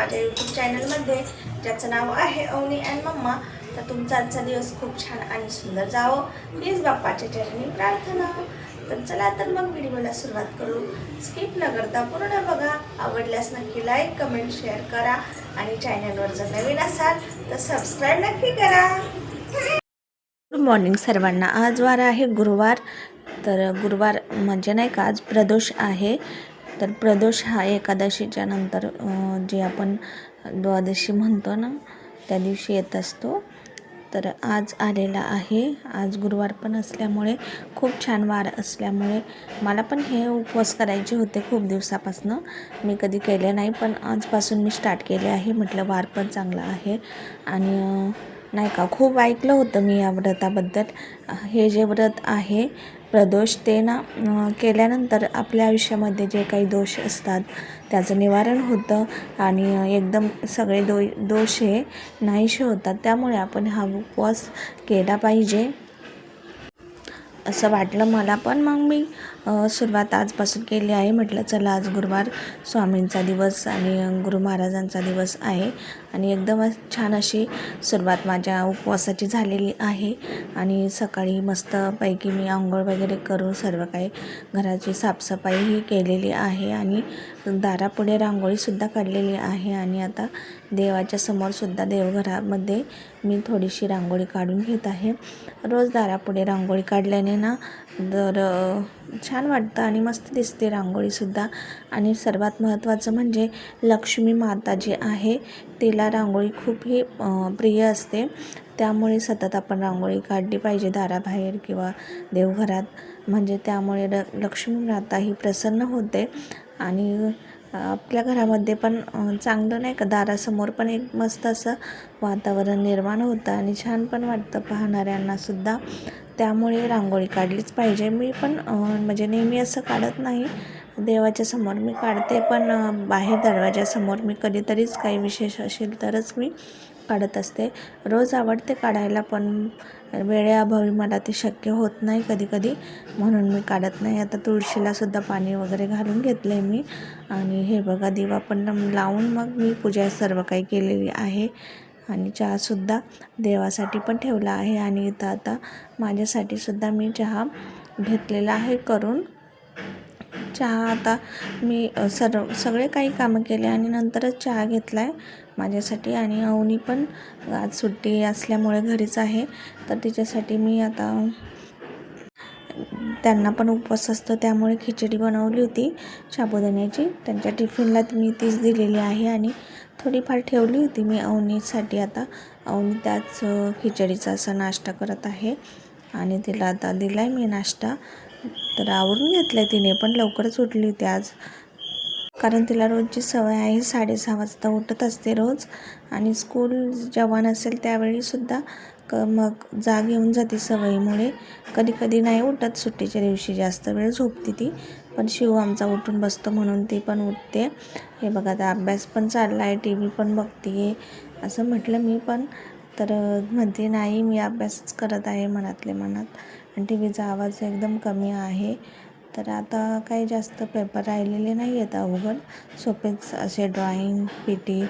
माझ्या यूट्यूब चॅनलमध्ये ज्याचं नाव आहे अवनी अँड मम्मा तर तुमचा आजचा दिवस खूप छान आणि सुंदर जावं. प्लीज बाप्पाच्या चरणी प्रार्थना. तर चला तर मग व्हिडिओला सुरुवात करू. स्किप न करता पूर्ण बघा. आवडल्यास नक्की लाईक कमेंट शेअर करा. आणि चॅनलवर जर नवीन असाल तर सबस्क्राईब नक्की करा. गुड मॉर्निंग सर्वांना. आज वार आहे गुरुवार. तर गुरुवार म्हणजे नाही का आज प्रदोष आहे. तर प्रदोष हा एकादशीच्या नंतर जे आपण द्वादशी म्हणतो ना त्या दिवशी येत असतो. तर आज आलेला आहे. आज गुरुवार पण असल्यामुळे खूप छान वार असल्यामुळे मला पण हे उपवास करायचे होते खूप दिवसापासनं. मी कधी केले नाही पण आजपासून मी स्टार्ट केले आहे. म्हटलं वार पण चांगला आहे. आणि नाही का खूप ऐकलं होतं मी या व्रताबद्दल. हे जे व्रत आहे प्रदोष ते ना केल्यानंतर आपल्या आयुष्यामध्ये जे काही दोष असतात त्याचं निवारण होतं आणि एकदम सगळे दो दोष हे नाहीसे होतात. त्यामुळे आपण हा उपवास केला पाहिजे. असं वाटलं मला पण मग मी. सुरुवात आजपासून केली आहे. म्हटलं चला आज गुरुवार स्वामींचा दिवस आणि गुरु महाराजांचा दिवस आहे. आणि एकदम छान अशी सुरुवात माझ्या उपवासाची झालेली आहे. आणि सकाळी मस्तपैकी मी आंघोळ वगैरे करून सर्व काही घराची साफसफाईही केलेली आहे. आणि दारापुढे रांगोळीसुद्धा काढलेली आहे. आणि आता देवाच्या समोरसुद्धा देवघरामध्ये मी थोडीशी रांगोळी काढून घेत आहे. रोज दारापुढे रांगोळी काढल्याने ना दर छान वाटतं आणि मस्त दिसते रांगोळीसुद्धा. आणि सर्वात महत्त्वाचं म्हणजे लक्ष्मी माता जी आहे तिला रांगोळी खूप ही प्रिय असते. त्यामुळे सतत आपण रांगोळी काढली पाहिजे दाराबाहेर किंवा देवघरात. म्हणजे त्यामुळे र लक्ष्मी माता ही प्रसन्न होते. आणि आपल्या घरामध्ये पण चांगलं नाही का दारासमोर पण एक मस्त असं वातावरण निर्माण होतं आणि छान पण वाटतं पाहणाऱ्यांनासुद्धा त्यामुळे रांगोळी काढलीच पाहिजे. मी पण म्हणजे नेहमी असं काढत नाही. देवाच्या समोर मी काढते पण बाहेर दरवाजासमोर मी कधीतरीच काही विशेष असेल तरच मी काढत असते. रोज आवडते काढायला पण वेळेअभावी मला ते शक्य होत नाही कधी कधी म्हणून मी काढत नाही. आता तुळशीलासुद्धा पाणी वगैरे घालून घेतलं आहे मी. आणि हे बघा दिवा पण लावून मग मी पूजा सर्व काही केलेली आहे. आणि चहासुद्धा देवासाठी पण ठेवला आहे. आणि इथं आता माझ्यासाठी सुद्धा मी चहा घेतलेला आहे करून. चहा आता मी सर्व सगळे काही कामं केले आणि नंतरच चहा घेतला आहे माझ्यासाठी. आणि अवनी पण आज सुट्टी असल्यामुळे घरीच आहे. तर तिच्यासाठी मी आता त्यांना पण उपवास असतो त्यामुळे खिचडी बनवली होती साबुदाण्याची. त्यांच्या टिफिनला मी तीच दिलेली आहे आणि थोडीफार ठेवली होती मी अवनीसाठी. आता अवनी त्याच खिचडीचा असा नाश्ता करत आहे आणि तिला आता दिला आहे मी नाश्ता. तर आवरून घेतला आहे तिने पण लवकरच उठली होती आज. कारण तिला रोजची सवय आहे. साडेसहा वाजता उठत असते रोज आणि स्कूल जेव्हा नसेल त्यावेळीसुद्धा क मग जाग येऊन जाते सवयीमुळे. कधी कधी नाही उठत. सुट्टीच्या दिवशी जास्त वेळ झोपते ती. पण शिव आमचा उठून बसतो म्हणून ती पण उठते. हे बघा आता अभ्यास पण चालला आहे टी व्ही पण बघते आहे असं म्हटलं मी पण. तर म्हणते नाही मी अभ्यासच करत आहे मनातले मनात. आणि टी व्हीचा आवाज एकदम कमी आहे. तर आता काही जास्त पेपर राहिलेले नाही आहेत अवघड. सोपेच असे ड्रॉइंग पी टी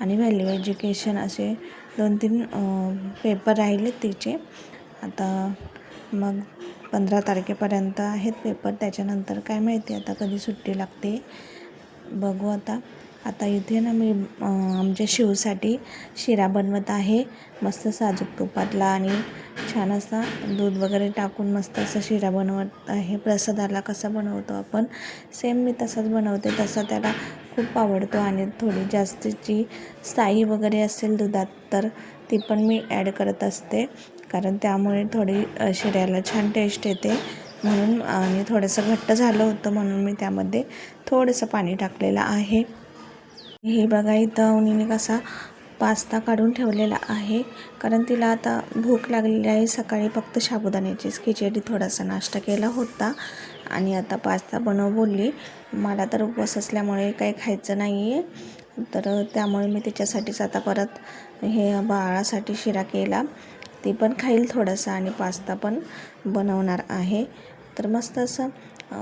आणि व्हॅल्यू एज्युकेशन असे दोन तीन पेपर राहिले तिचे. आता मग पंधरा तारखेपर्यंत आहेत पेपर त्याच्यानंतर काय माहिती आता कधी सुट्टी लागते. बघू आता. आता इथे ना मी आमच्या शिवसाठी शिरा बनवत आहे. मस्त साजूक तुपातला आणि छान असा दूध वगैरे टाकून मस्त असा शिरा बनवत आहे. प्रसादाला कसा बनवतो आपण? सेम मी तसाच बनवते. तसा त्याला खूप आवडतो आणि थोडी जास्तीची साई वगैरे असेल दुधात तर ती पण मी ॲड करत असते. कारण त्यामुळे थोडी शिऱ्याला छान टेस्ट येते. म्हणून आणि थोडंसं घट्ट झालं होतं म्हणून मी त्यामध्ये थोडंसं पाणी टाकलेलं आहे. हे बघा इथं उनीने कसा पास्ता काढून ठेवलेला आहे. कारण तिला आता भूक लागलेली आहे. सकाळी फक्त साबुदाण्याचीच खिचडी थोडासा नाश्ता केला होता. आणि आता पास्ता बनव बोलली. मला तर उपवास असल्यामुळे काही खायचं नाही आहे तर त्यामुळे मी तिच्यासाठीच आता परत हे बाळासाठी शिरा केला. ती पण खाईल थोडासा आणि पास्ता पण बनवणार आहे. तर मस्त असं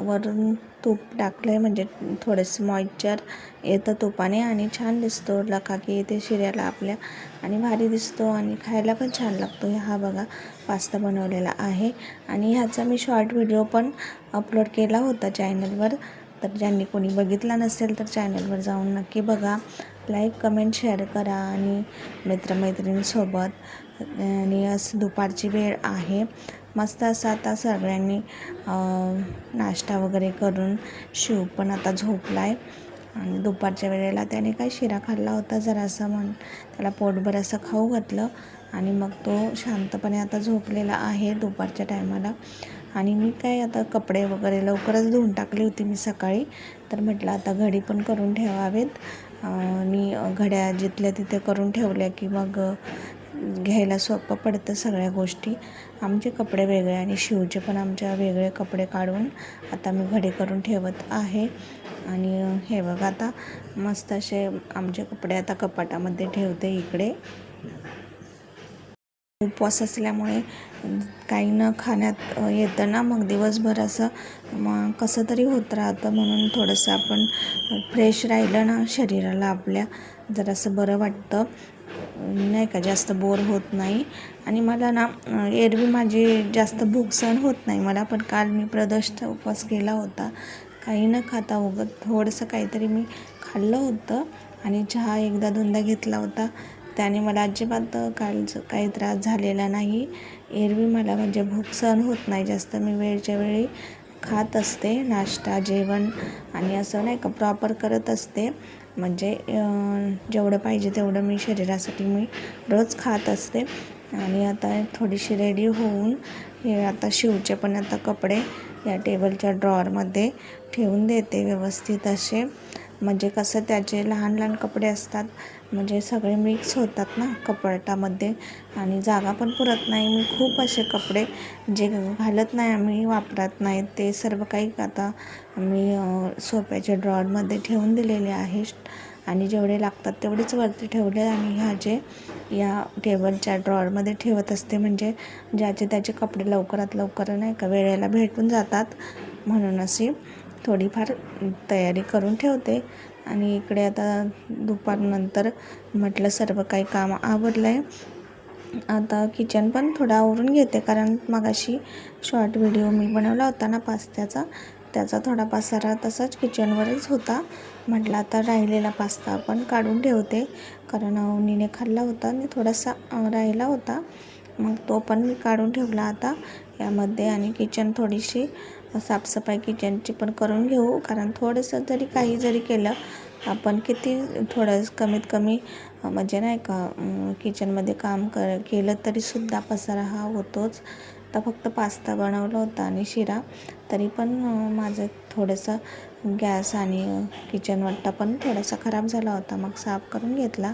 वरून तूप टाकलं आहे म्हणजे थोडंसं मॉइश्चर येतं तुपाने आणि छान दिसतो. लकाकी येते शिऱ्याला आपल्या आणि भारी दिसतो आणि खायला पण छान लागतो. हा बघा पास्ता बनवलेला आहे. आणि ह्याचा मी शॉर्ट व्हिडिओ पण अपलोड केला होता चॅनलवर तर ज्यांनी कोणी बघितला नसेल तर चॅनलवर जाऊन नक्की बघा. लाईक कमेंट शेअर करा आणि मित्रमैत्रिणींसोबत. आणि असं दुपारची वेळ आहे. मस्त असं आता सगळ्यांनी नाश्ता वगैरे करून शिव पण आता झोपला आहे आणि दुपारच्या वेळेला त्याने काय शिरा खाल्ला होता जरासा म्हण त्याला पोटभर असं खाऊ घातलं. आणि मग तो शांतपणे आता झोपलेला आहे दुपारच्या टायमाला. आणि मी काय आता कपडे वगैरे लवकरच धुवून टाकली होती मी सकाळी. तर म्हटलं आता घडी पण करून ठेवावेत. आणि घड्या जिथल्या तिथे करून ठेवल्या की मग घ्यायला सोपं पडतं सगळ्या गोष्टी. आमचे कपडे वेगळे आणि शिवचे पण आमच्या वेगळे कपडे काढून आता मी घडी करून ठेवत आहे. आणि हे बघा आता मस्त असे आमचे कपडे आता कपाटामध्ये ठेवते इकडे. उपवास असल्यामुळे काही न खाण्यात येतं ना मग दिवसभर असं मग कसं तरी होत राहतं म्हणून थोडंसं आपण फ्रेश राहिलं ना शरीराला आपल्या जरासं बरं वाटतं. नाही का जास्त बोर होत नाही. आणि मला ना एरवी माझी जास्त भूक सहन होत नाही. मला पण काल मी प्रदोषचा उपवास केला होता. काही न खाता उगत थोडंसं काहीतरी मी खाल्लं होतं. आणि चहा एकदा दोनदा घेतला होता. त्याने मला अजिबात कालचं काही त्रास झालेला नाही. एरवी मला म्हणजे भूक सहन होत नाही जास्त. मी वेळच्या वेळी खात असते नाश्ता जेवण आणि असं नाही का प्रॉपर करत असते. म्हणजे जेवढं पाहिजे तेवढं मी शरीरासाठी मी रोज खात असते. आणि आता थोडीशी रेडी होऊन हे आता शिवचे पण आता कपडे या टेबलच्या ड्रॉअरमध्ये ठेवून देते व्यवस्थित असे. म्हणजे कसं त्याचे लहान लहान कपडे असतात म्हणजे सगळे मिक्स होतात ना कपाटामध्ये आणि जागा पण पुरत नाही. मी खूप असे कपडे जे घालत नाही आम्ही वापरत नाही. ते सर्व काही आता मी सोप्याच्या ड्रॉअरमध्ये ठेवून दिलेले आहे आणि जेवढे लागतात तेवढेच वरती ठेवले. आणि ह्या जे या टेबलच्या ड्रॉअरमध्ये ठेवत असते म्हणजे ज्याचे त्याचे कपडे लवकरात लवकर नाही का वेळेला भेटून जातात म्हणून असे. थोडीफार तयारी करून ठेवते. आणि इकडे आता दुपारनंतर म्हटलं सर्व काही काम आवडलं आहे आता किचन पण थोडं आवरून घेते. कारण मगाशी शॉर्ट व्हिडिओ मी बनवला होता ना पास्त्याचा. त्याचा थोडा पसारा तसाच किचनवरच होता. म्हटलं आता राहिलेला पास्ता आपण काढून ठेवते. कारण अवनीने खाल्ला होता. आणि थोडासा राहिला होता. मग तो पण मी काढून ठेवला आता. यामध्ये आणि किचन थोडीशी साफसफाई किचनची पण करून घेऊ. कारण थोडंसं जरी काही जरी केलं आपण किती थोडं कमीत कमी म्हणजे नाही का किचनमध्ये काम कर केलं तरीसुद्धा पसारा हा होतोच. तर फक्त पास्ता बनवला होता आणि शिरा. तरी पण माझं थोडंसं गॅस आणि किचन पण थोडासा खराब झाला होता. मग साफ करून घेतला.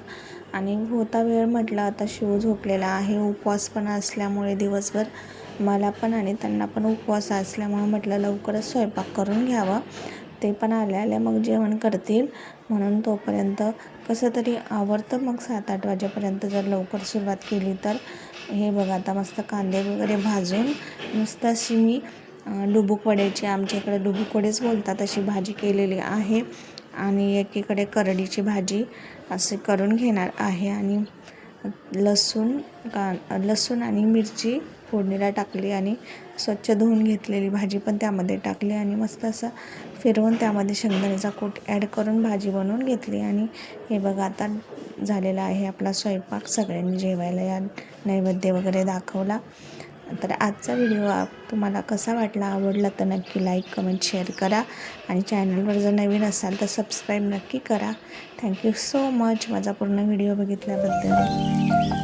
आणि होता वेळ म्हटलं आता शिव झोपलेला आहे. उपवास पण असल्यामुळे दिवसभर मला पण आणि त्यांना पण उपवास असल्यामुळे म्हटलं लवकरच स्वयंपाक करून घ्यावा. ते पण आल्या आल्या मग जेवण करतील. म्हणून तोपर्यंत कसं तरी आवडतं मग सात आठ वाजेपर्यंत जर लवकर सुरुवात केली तर. हे बघा आता मस्त कांदे वगैरे भाजून मस्त अशी मी डुबुक वड्याची आमच्या इकडे डुबुक वडेच बोलतात अशी भाजी केलेली आहे. आणि एकीकडे करडीची भाजी असे करून घेणार आहे. आणि लसूण का लसूण आणि मिरची फोडणीला टाकली आणि स्वच्छ धुवून घेतलेली भाजी पण त्यामध्ये टाकली आणि मस्त असं फिरवून त्यामध्ये शेंगदाण्याचा कूट ॲड करून भाजी बनवून घेतली. आणि हे बघा आता झालेला आहे आपला स्वयंपाक. सगळ्यांनी जेवायला या नैवेद्य वगैरे दाखवला. तर आजचा व्हिडिओ तुम्हाला कसा वाटला आवडला तर नक्की लाईक कमेंट शेअर करा. आणि चॅनलवर जर नवीन असाल तर सबस्क्राईब नक्की करा. थँक्यू सो मच माझा पूर्ण व्हिडिओ बघितल्याबद्दल.